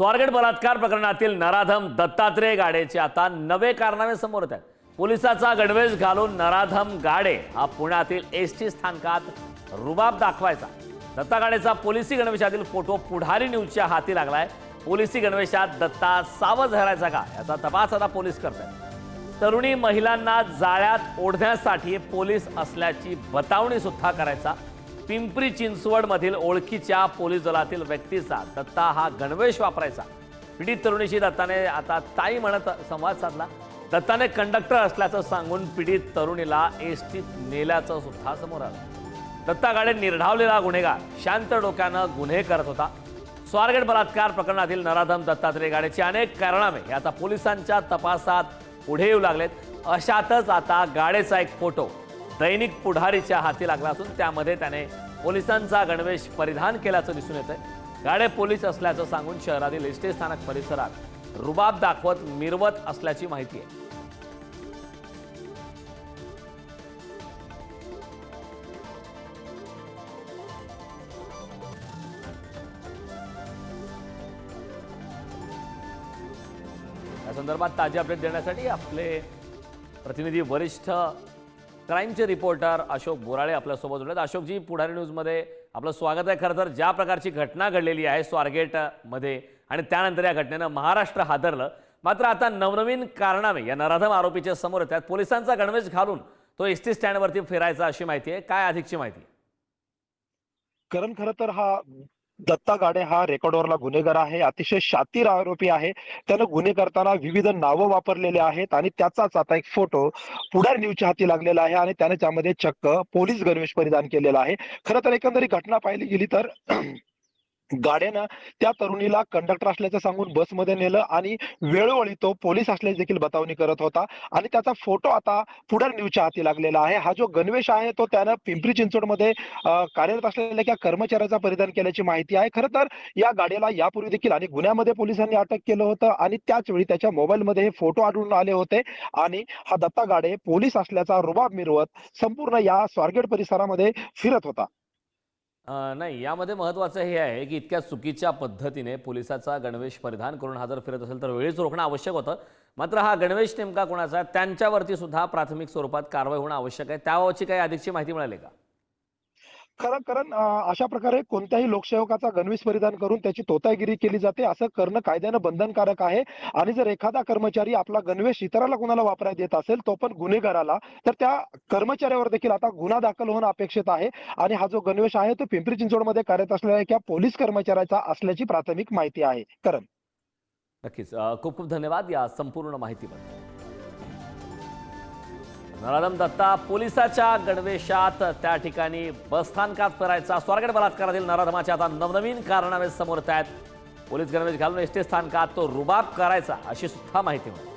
स्वारगेट बलात्कार प्रकरणातील नराधम दत्तात्रेय गाडेचे आता नवे कारनामे समोर येत आहेत. पोलिसाचा गणवेश घालून नराधम गाडे हा पुण्यातील एस टी स्थानकात रुबाब दाखवायचा. दत्ता गाडेचा पोलिसी गणवेशातील फोटो पुढारी न्यूजच्या हाती लागलाय. पोलिसी गणवेशात दत्ता सावध धरायचा का? याचा तपास आता पोलीस करतात तरुणी महिलांना जाळ्यात ओढण्यासाठी पोलीस असल्याची बतावणी सुद्धा करायचा. पिंपरी चिंचवडमधील ओळखीच्या पोलीस दलातील व्यक्तीचा दत्ता हा गणवेश वापरायचा. पीडित तरुणीशी दत्ताने आता ताई म्हणत संवाद साधला. दत्ताने कंडक्टर असल्याचं सांगून पीडित तरुणीला एस टीत नेल्याचं सुद्धा समोर आलं. दत्ता गाडे निर्ढावलेला गुन्हेगार शांत डोक्यानं गुन्हे करत होता. स्वारगेट बलात्कार प्रकरणातील नराधम दत्तात्रय गाडेचे अनेक कारणामे हे आता पोलिसांच्या तपासात पुढे येऊ लागलेत. अशातच आता गाडेचा एक फोटो दैनिक पुढारीच्या हाती लागला असून त्यामध्ये त्याने पोलिसांचा गणवेश परिधान केल्याचं दिसून येतंय. गाडे पोलीस असल्याचं सांगून शहरातील एस टी स्थानक परिसरात रुबाब दाखवत मिरवत असल्याची माहिती आहे. या संदर्भात ताजे अपडेट देण्यासाठी आपले प्रतिनिधी वरिष्ठ क्राईमचे रिपोर्टर अशोक बोराळे आपल्यासोबत जोडलेत अशोकजी पुढारी न्यूजमध्ये आपलं स्वागत आहे. खरं तर ज्या प्रकारची घटना घडलेली आहे स्वारगेटमध्ये आणि त्यानंतर या घटनेनं महाराष्ट्र हादरलं. मात्र आता नवनवीन कारणामे या नराधम आरोपीच्या समोर येतात. पोलिसांचा गणवेश घालून तो एस टी स्टँडवरती फिरायचा अशी माहिती आहे. काय अधिकची माहिती? कारण खरं तर हा दत्ता गाडे हा रेकॉर्डवरला गुन्हेगार आहे अतिशय शातीर आरोपी आहे. त्यानं गुन्हे करताना विविध नावं वापरलेले आहेत आणि त्याचाच आता एक फोटो पुढार न्यूजच्या हाती लागलेला आहे आणि त्याने त्यामध्ये चक्क पोलीस गणवेश परिधान केलेला आहे. खरं तर एकंदरीत घटना पाहिली गेली तर गाड्यानं त्या तरुणीला कंडक्टर असल्याचं सांगून बसमध्ये नेलं आणि वेळोवेळी तो पोलीस असल्याची देखील बतावणी करत होता. आणि त्याचा फोटो आता पुढार न्यूजच्या हाती लागलेला आहे. हा जो गणवेश आहे तो त्यानं पिंपरी चिंचवडमध्ये कार्यरत असलेल्या एका कर्मचाऱ्याचा परिधान केल्याची माहिती आहे. खरं तर या गाडीला यापूर्वी देखील अनेक गुन्ह्यामध्ये पोलिसांनी अटक केलं होतं आणि त्याच वेळी त्याच्या मोबाईलमध्ये हे फोटो आढळून आले होते. आणि हा दत्ता गाडे पोलीस असल्याचा रुबाब मिरवत संपूर्ण या स्वारगेट परिसरामध्ये फिरत होता. नाही यामध्ये महत्त्वाचं हे आहे की इतक्या चुकीच्या पद्धतीने पोलिसाचा गणवेश परिधान करून हा जर फिरत असेल तर वेळीच रोखणं आवश्यक होतं. मात्र हा गणवेश नेमका कोणाचा त्यांच्यावरती सुद्धा प्राथमिक स्वरूपात कारवाई होणं आवश्यक आहे. त्याबाबतची काही अधिकची माहिती मिळाली का? खरं कारण अशा प्रकारे कोणत्याही लोकसेवकाचा गणवेश परिधान करून त्याची तोतागिरी केली जाते असं करणं कायद्यानं बंधनकारक आहे. आणि जर एखादा कर्मचारी आपला गणवेश इतराला कुणाला वापरायला देत असेल तो पण गुन्हेगाराला तर त्या कर्मचाऱ्यावर देखील आता गुन्हा दाखल होणं अपेक्षित आहे. आणि हा जो गणवेश आहे तो पिंपरी चिंचवडमध्ये कार्यरत असलेल्या एका पोलीस कर्मचाऱ्याचा असल्याची प्राथमिक माहिती आहे. करण. नक्कीच. खूप खूप धन्यवाद या संपूर्ण माहितीबद्दल. नराधम दत्ता पोलिसाच्या गणवेशात त्या ठिकाणी बसस्थानकात फिरायचा स्वारगड बलात्कारातील नराधमाचे आता नवनवीन कारणावे समोर आहेत. पोलीस गणवेश घालून एस टी स्थानकात तो रुबाब करायचा अशी सुद्धा माहिती मिळाली